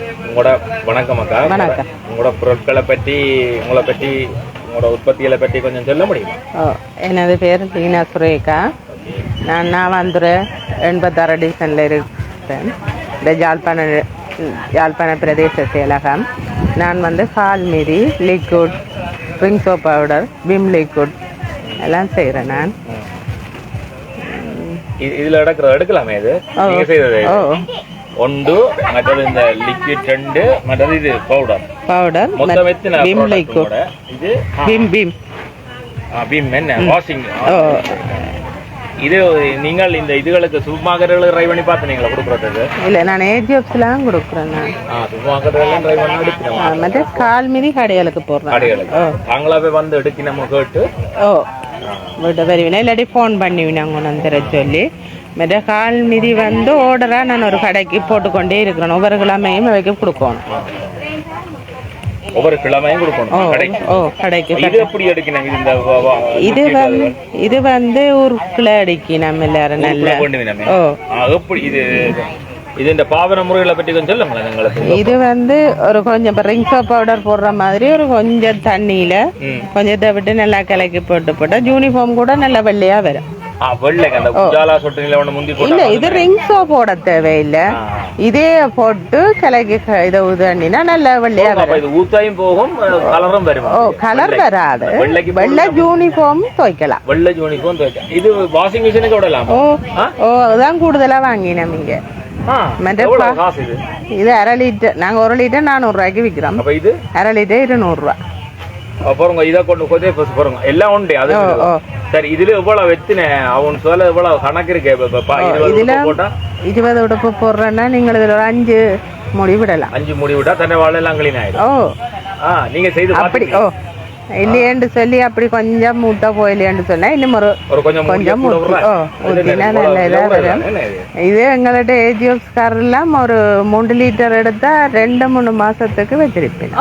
உங்களோட வணக்கம் அக்கா. வணக்கம். உங்களோட பொருட்களை பற்றி உங்களை பற்றி உங்களோட உற்பத்திகளை பற்றி கொஞ்சம் சொல்ல முடியுமா? எனது பேர் லீனா சுரேகா. நான் நாவாந்துரை எண்பத்தாறு டிவிஷனில் இருக்கேன். இந்த யாழ்ப்பாண யாழ்ப்பாண பிரதேச செயலகம். நான் வந்து கால் மீதி liquid ring soap powder Vim liquid எல்லாம் செய்கிறேன் நான். இது இதுல எடுக்கிற எடுக்கலாமே இது? செய்தது ஓ. ஒன்று மற்றது இந்த லிக்விட் ரெண்டு மற்றது இது பவுடர் பவுடர் மொத்தம் எத்தனை லிக்விட் உங்களோட? இது விம் விம் பிம் என்ன? வாஷிங் ஓ இது நீங்கள் இந்த இதுகளுக்கு சூப்பர் ட்ரை பண்ணி பார்த்தீங்களா கொடுக்குறதுக்கு? இல்லை நான் ஏஜிஎஃப்ஸ்லாம் கொடுக்குறேன் நான். எல்லாம் ட்ரை பண்ணி எடுக்கணும் ஆ, மற்ற கால் மீதி கடைகளுக்கு போடுறேன். கடைகளுக்கு. தாங்களாவே வந்து எடுக்கி நம்ம கேட்டு ஓ. வீட்டை வருவினா இல்லாட்டி ஃபோன் பண்ணுவினாங்க கொண்டு தர சொல்லி. மற்ற கால் மிதி வந்து ஓர்டராக நான் ஒரு கடைக்கு போட்டுக்கொண்டே இருக்கிறேன். ஒவ்வொரு கிழமையும் அவைக்கு கொடுக்கணும். ஒவ்வொரு கிழமையும் கொடுக்கணும். கடைக்கு. ஓ கடைக்கு இது எப்படி எடுக்கணும்? இது இந்த இது வந்து இது வந்து உருக்குல அடிக்கி நம்ம எல்லாரும் நல்ல. ஓ. எப்படி இது? இது இந்த பாவன முறைகளை பற்றி கொஞ்சம் சொல்லுங்களேன் எங்களுக்கு. இது வந்து ஒரு கொஞ்சம் ரிங் சோப் பவுடர் போடுற மாதிரி ஒரு கொஞ்சம் தண்ணியில. கொஞ்சத்தை விட்டு நல்லா கலக்கி போட்டு போட்டா யூனிஃபார்ம் கூட நல்லா வெள்ளையா வரும். இல்ல இது ரிங் சோப் போட தேவையில்லை. இதே போட்டு கலக்கி இதை உதண்டினா நல்லா வெள்ளையா அப்ப வரும். இது ஊத்தாயும் போகும் கலரும் வரும். ஓ கலர் வராது. வெள்ளைக்கு வெள்ளை யூனிஃபார்ம் துவைக்கலாம். வெள்ளை யூனிஃபார்ம் துவைக்க இது வாஷிங் மிஷினுக்கு விடலாம்? ஓ ஆ? ஓ அதான் கூடுதலா வாங்கினோம் இங்க. மற்ற இது? அரை லிட்டர். நாங்க ஒரு லிட்டர் நானூறு ரூபாய்க்கு விற்கிறோம் அப்ப இது? அரை லிட்டர் இருநூறு ரூபா பாருங்க இதை கொண்டு கொதே பாருங்க. எல்லாம் உண்டு அது. சரி இதுல எவ்வளவு வெத்தின அவன் சொல்ல எவ்வளவு கணக்கு இருக்கு இதுல இருபது உடுப்பு போடுறேன்னா நீங்கள் இதுல ஒரு அஞ்சு முடி விடலாம். அஞ்சு முடி விட்டா தன்னை வாழ எல்லாம் clean ஆயிடும். ஓ. ஆ நீங்க செய்து அப்படி ஓ. இல்லையேன்னு சொல்லி அப்படி கொஞ்சம் மூட்டை போயிலையேன்னு சொன்னா இன்னும் ஒரு ஒரு கொஞ்சம் என்ன, நல்ல இதா இவ்வளவு வரும். இது? எங்கள்ட்ட ஏஜிஎஃப் எல்லாம் ஒரு மூன்று லிட்டர் எடுத்தா ரெண்டு மூணு மாசத்துக்கு வச்சிருப்பேன்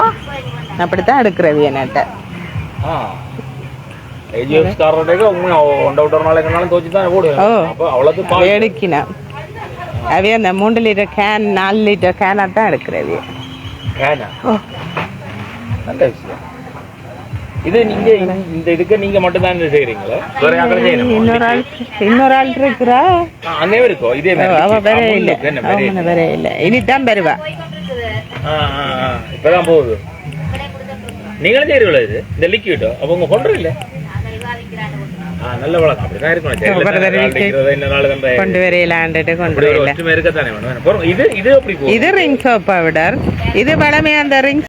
அப்படித்தான் எடுக்கிறது என்கிட்ட. ஆ. AGF காரர்கிட்ட உண்மை ஒன்றை விட்டு ஒரு நாளைக்கு நாளும் துவச்சு தான் போடுவேன். ஓ. அப்போ அவ்வளோது பா எடுக்கினேன் அவைய அந்த மூன்று லிட்டர் கேன் நாலு லிட்டர் கேனாக தான் எடுக்கிறது. கேனா நல்ல விஷயம். இது நீங்க இந்த- இதுக்கு நீங்க மட்டும் தான் செய்யறீங்களா வேற யாரும் செய்யணுமா? இன்னொரு ஆள் இன்னொரு ஆள் இருக்கிறா? அன்னே இருக்கோ? இதே அவ வேற இல்ல? அவன வேற இல்ல. இனிதான் ஆ. இப்பதான் போகுது. நீங்களும் செய்யறீங்களா இது? இந்த லிக்விட் அப்ப உங்க கொண்டு இல்ல நல்ல வழக்கம் அப்படிதான் இருக்கணும். கண்ட வரையிலாண்டுட்டு கொண்டு வரையில. இது இது எப்படி இது ரிங் சோப் பவுடர் இது பழமையா அந்த ரிங்